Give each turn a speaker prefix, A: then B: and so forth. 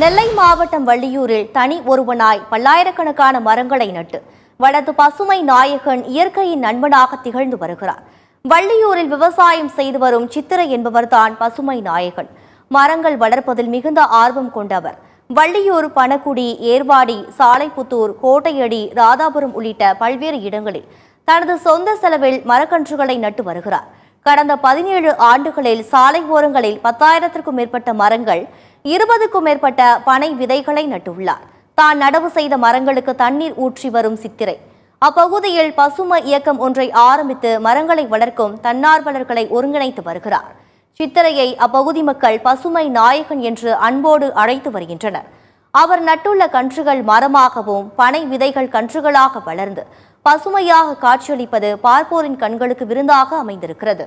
A: நெல்லை மாவட்டம் வள்ளியூரில் தனி ஒருவனாய் பல்லாயிரக்கணக்கான மரங்களை நட்டு வளர்த்து பசுமை நாயகன் இயற்கையின் நண்பனாக திகழ்ந்து வருகிறார். வள்ளியூரில் விவசாயம் செய்து வரும் சித்திரை என்பவர்தான் பசுமை நாயகன். மரங்கள் வளர்ப்பதில் மிகுந்த ஆர்வம் கொண்டவர். வள்ளியூர் பணக்குடி ஏர்வாடி சாலைப்புத்தூர் கோட்டையடி ராதாபுரம் உள்ளிட்ட பல்வேறு இடங்களில் தனது சொந்த செலவில் மரக்கன்றுகளை நட்டு வருகிறார். கடந்த பதினேழு ஆண்டுகளில் சாலை ஓரங்களில் பத்தாயிரத்திற்கும் மேற்பட்ட மரங்கள் இருபதுக்கும் மேற்பட்ட பனை விதைகளை நட்டுள்ளார். தான் நடவு செய்த மரங்களுக்கு தண்ணீர் ஊற்றி வரும் சித்திரை. அப்பகுதியில் பசுமை இயக்கம் ஒன்றை ஆரம்பித்து மரங்களை வளர்க்கும் தன்னார்வலர்களை ஒருங்கிணைத்து வருகிறார். சித்திரையை அப்பகுதி மக்கள் பசுமை நாயகன் என்று அன்போடு அழைத்து வருகின்றனர். அவர் நட்டுள்ள கன்றுகள் மரமாகவும் பனை விதைகள் கன்றுகளாக வளர்ந்து பசுமையாக காட்சியளிப்பது பார்ப்போரின் கண்களுக்கு விருந்தாக அமைந்திருக்கிறது.